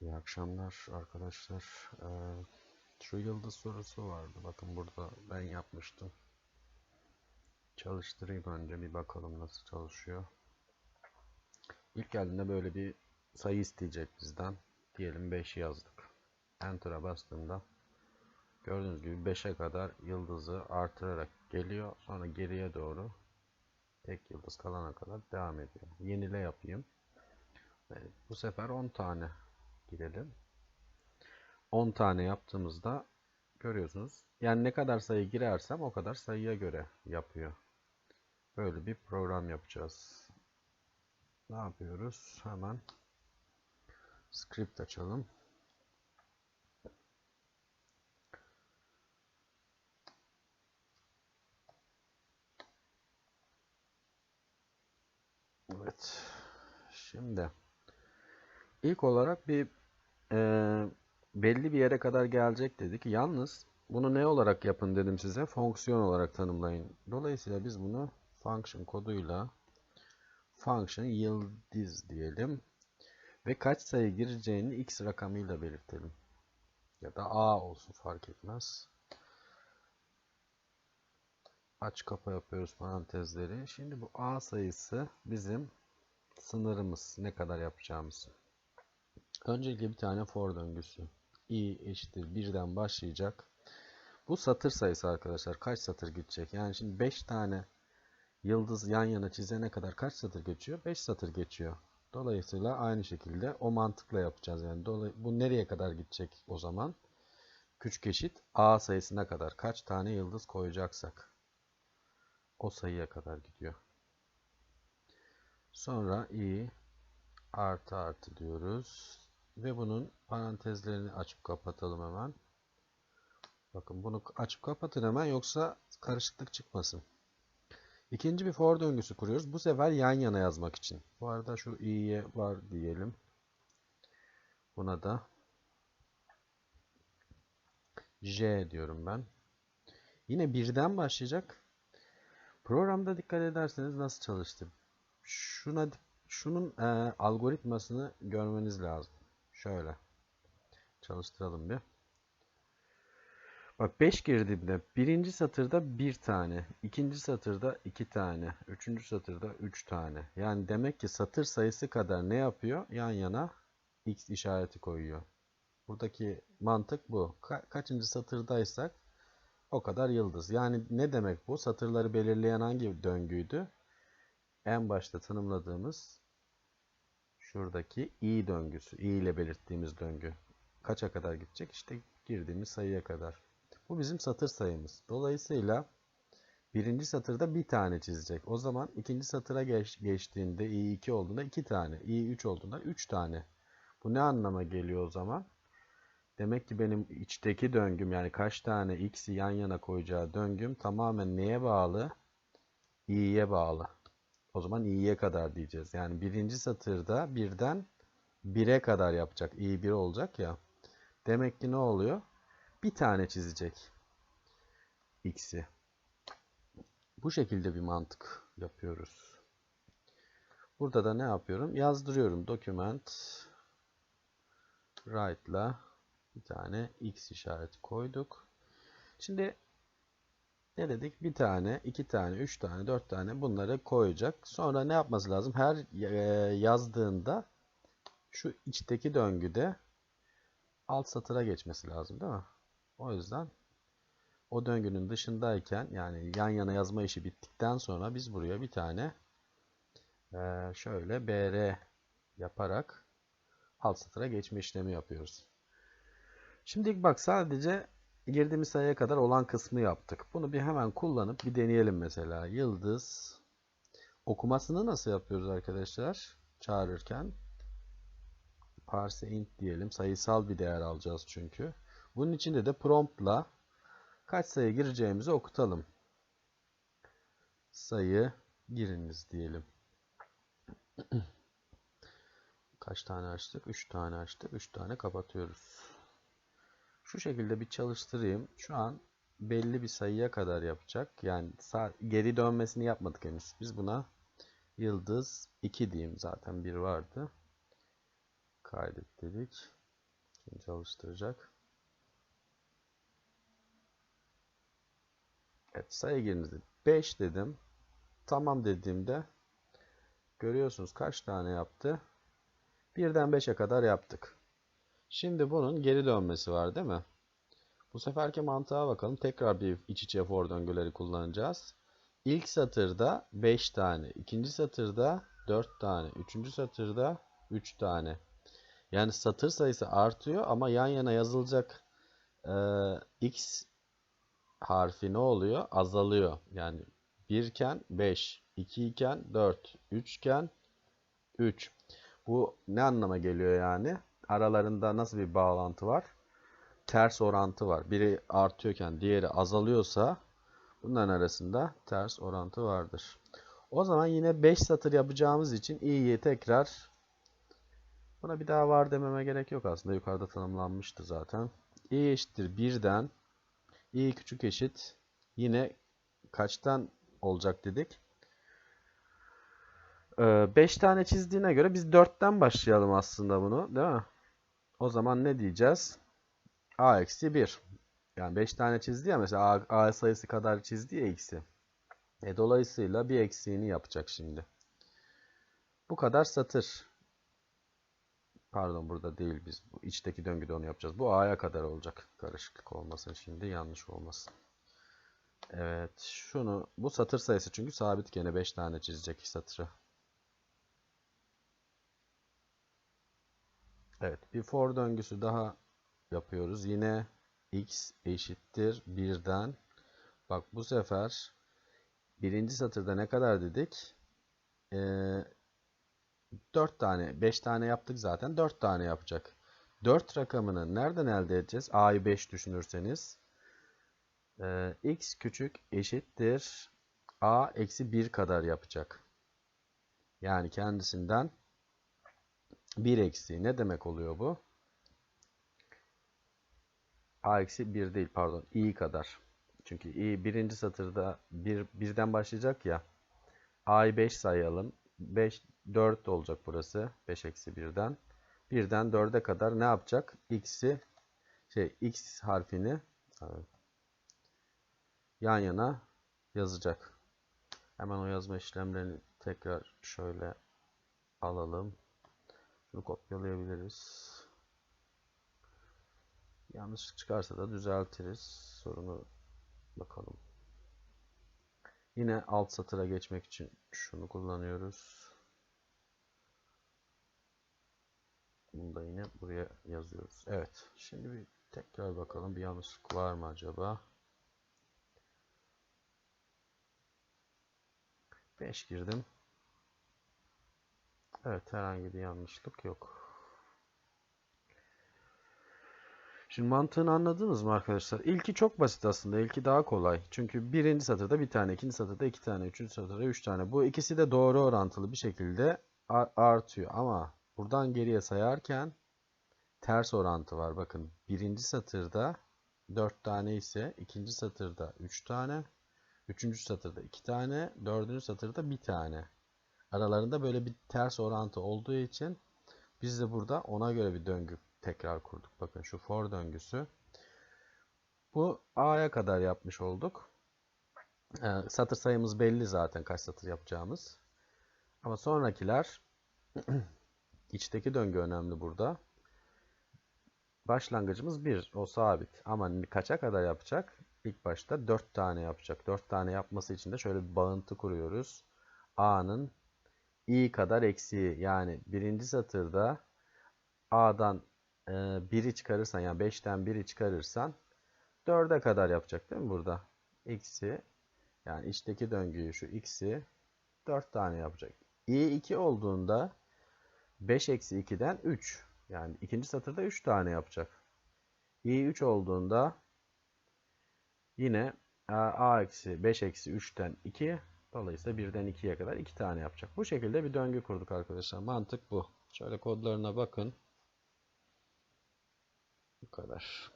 İyi akşamlar arkadaşlar. Ee, şu yıldız sorusu vardı. Bakın burada ben yapmıştım. Çalıştırayım önce bir bakalım nasıl çalışıyor. İlk geldiğinde böyle bir sayı isteyecek bizden. Diyelim 5 yazdık. Enter'a bastığımda gördüğünüz gibi 5'e kadar yıldızı artırarak geliyor. Sonra geriye doğru tek yıldız kalana kadar devam ediyor. Yenile yapayım. Bu sefer 10 tane girelim. 10 tane yaptığımızda görüyorsunuz. Yani ne kadar sayı girersem o kadar sayıya göre yapıyor. Böyle bir program yapacağız. Ne yapıyoruz? Hemen script açalım. Evet. Şimdi ilk olarak bir e, belli bir yere kadar gelecek dedik. Yalnız bunu ne olarak yapın dedim size. Fonksiyon olarak tanımlayın. Dolayısıyla biz bunu function koduyla function yıldız diyelim. Ve kaç sayı gireceğini x rakamıyla belirtelim. Ya da a olsun fark etmez. Aç kapa yapıyoruz parantezleri. Şimdi bu a sayısı bizim sınırımız. Ne kadar yapacağımız. Öncelikle bir tane for döngüsü. i eşittir 1'den başlayacak. Bu satır sayısı arkadaşlar. Kaç satır gidecek? Yani şimdi 5 tane yıldız yan yana çizene kadar kaç satır geçiyor? 5 satır geçiyor. Dolayısıyla aynı şekilde o mantıkla yapacağız. Yani dolay bu nereye kadar gidecek o zaman? Küçük eşit a sayısına kadar kaç tane yıldız koyacaksak o sayıya kadar gidiyor. Sonra i artı artı diyoruz. Ve bunun parantezlerini açıp kapatalım hemen. Bakın bunu açıp kapatın hemen yoksa karışıklık çıkmasın. İkinci bir for döngüsü kuruyoruz. Bu sefer yan yana yazmak için. Bu arada şu i'ye var diyelim. Buna da j diyorum ben. Yine birden başlayacak. Programda dikkat ederseniz nasıl çalıştı. Şuna şunun e, algoritmasını görmeniz lazım. Şöyle çalıştıralım bir. Bak 5 girdiğimde birinci satırda bir tane, ikinci satırda iki tane, üçüncü satırda üç tane. Yani demek ki satır sayısı kadar ne yapıyor? Yan yana x işareti koyuyor. Buradaki mantık bu. Ka kaçıncı satırdaysak o kadar yıldız. Yani ne demek bu? Satırları belirleyen hangi döngüydü? En başta tanımladığımız şuradaki i döngüsü. i ile belirttiğimiz döngü. Kaça kadar gidecek? İşte girdiğimiz sayıya kadar. Bu bizim satır sayımız. Dolayısıyla birinci satırda bir tane çizecek. O zaman ikinci satıra geç, geçtiğinde i2 olduğunda iki tane, i3 olduğunda üç tane. Bu ne anlama geliyor o zaman? Demek ki benim içteki döngüm yani kaç tane x'i yan yana koyacağı döngüm tamamen neye bağlı? i'ye bağlı. O zaman i'ye kadar diyeceğiz. Yani birinci satırda birden 1'e kadar yapacak. i 1 olacak ya. Demek ki ne oluyor? Bir tane çizecek. x'i. Bu şekilde bir mantık yapıyoruz. Burada da ne yapıyorum? Yazdırıyorum. Document write'la bir tane x işareti koyduk. Şimdi ne dedik? Bir tane, iki tane, üç tane, dört tane bunları koyacak. Sonra ne yapması lazım? Her yazdığında şu içteki döngüde alt satıra geçmesi lazım değil mi? O yüzden o döngünün dışındayken yani yan yana yazma işi bittikten sonra biz buraya bir tane şöyle br yaparak alt satıra geçme işlemi yapıyoruz. Şimdi bak sadece girdiğimiz sayıya kadar olan kısmı yaptık. Bunu bir hemen kullanıp bir deneyelim mesela. Yıldız okumasını nasıl yapıyoruz arkadaşlar? Çağırırken parse int diyelim. Sayısal bir değer alacağız çünkü. Bunun içinde de promptla kaç sayı gireceğimizi okutalım. Sayı giriniz diyelim. Kaç tane açtık? 3 tane açtık. 3 tane kapatıyoruz. Şu şekilde bir çalıştırayım. Şu an belli bir sayıya kadar yapacak. Yani geri dönmesini yapmadık henüz. Biz buna yıldız 2 diyeyim. Zaten bir vardı. Kaydet dedik. Şimdi çalıştıracak. Evet sayı girinizi 5 dedim. Tamam dediğimde görüyorsunuz kaç tane yaptı? Birden 5'e kadar yaptık. Şimdi bunun geri dönmesi var değil mi? Bu seferki mantığa bakalım. Tekrar bir iç içe for döngüleri kullanacağız. İlk satırda 5 tane, ikinci satırda 4 tane, üçüncü satırda 3 tane. Yani satır sayısı artıyor ama yan yana yazılacak e, x harfi ne oluyor? Azalıyor. Yani 1 iken 5, 2 iken 4, 3 iken 3. Bu ne anlama geliyor yani? Aralarında nasıl bir bağlantı var? Ters orantı var. Biri artıyorken diğeri azalıyorsa bunların arasında ters orantı vardır. O zaman yine 5 satır yapacağımız için i'yi tekrar buna bir daha var dememe gerek yok aslında. Yukarıda tanımlanmıştı zaten. i eşittir 1'den i küçük eşit yine kaçtan olacak dedik? 5 tane çizdiğine göre biz 4'ten başlayalım aslında bunu değil mi? O zaman ne diyeceğiz? a eksi 1. Yani 5 tane çizdi ya mesela a, a sayısı kadar çizdi ya x'i. E, dolayısıyla bir eksiğini yapacak şimdi. Bu kadar satır. Pardon burada değil biz. Bu içteki döngüde onu yapacağız. Bu a'ya kadar olacak. Karışıklık olmasın şimdi. Yanlış olmasın. Evet. Şunu bu satır sayısı çünkü sabit gene 5 tane çizecek satırı. Evet. Bir for döngüsü daha yapıyoruz. Yine x eşittir 1'den. Bak bu sefer birinci satırda ne kadar dedik? Ee, 4 tane, 5 tane yaptık zaten. 4 tane yapacak. 4 rakamını nereden elde edeceğiz? a'yı 5 düşünürseniz. Ee, x küçük eşittir a eksi 1 kadar yapacak. Yani kendisinden 1 eksi. Ne demek oluyor bu? a eksi 1 değil pardon. i kadar. Çünkü i birinci satırda 1, 1'den başlayacak ya. a'yı 5 sayalım. 5, 4 olacak burası. 5 eksi 1'den. 1'den 4'e kadar ne yapacak? x'i şey x harfini yan yana yazacak. Hemen o yazma işlemlerini tekrar şöyle alalım. Şunu kopyalayabiliriz. Yanlış çıkarsa da düzeltiriz. Sorunu bakalım. Yine alt satıra geçmek için şunu kullanıyoruz. Bunu da yine buraya yazıyoruz. Evet. Şimdi bir tekrar bakalım. Bir yanlışlık var mı acaba? 5 girdim. Evet. Herhangi bir yanlışlık yok. Şimdi mantığını anladınız mı arkadaşlar? İlki çok basit aslında. İlki daha kolay. Çünkü birinci satırda bir tane, ikinci satırda iki tane, üçüncü satırda üç tane. Bu ikisi de doğru orantılı bir şekilde artıyor. Ama buradan geriye sayarken ters orantı var. Bakın birinci satırda dört tane ise ikinci satırda üç tane, üçüncü satırda iki tane, dördüncü satırda bir tane. Aralarında böyle bir ters orantı olduğu için biz de burada ona göre bir döngü tekrar kurduk. Bakın şu for döngüsü. Bu A'ya kadar yapmış olduk. Ee, satır sayımız belli zaten kaç satır yapacağımız. Ama sonrakiler içteki döngü önemli burada. Başlangıcımız 1. O sabit. Ama kaça kadar yapacak? İlk başta 4 tane yapacak. 4 tane yapması için de şöyle bir bağıntı kuruyoruz. A'nın i kadar eksiği yani birinci satırda A'dan 1'i çıkarırsan yani 5'ten 1'i çıkarırsan 4'e kadar yapacak değil mi burada? X'i yani içteki döngüyü şu x'i 4 tane yapacak. i 2 olduğunda 5 eksi 2'den 3. Yani ikinci satırda 3 tane yapacak. i 3 olduğunda yine a eksi 5 eksi 3'ten 2 dolayısıyla 1'den 2'ye kadar 2 tane yapacak. Bu şekilde bir döngü kurduk arkadaşlar. Mantık bu. Şöyle kodlarına bakın. Bu kadar.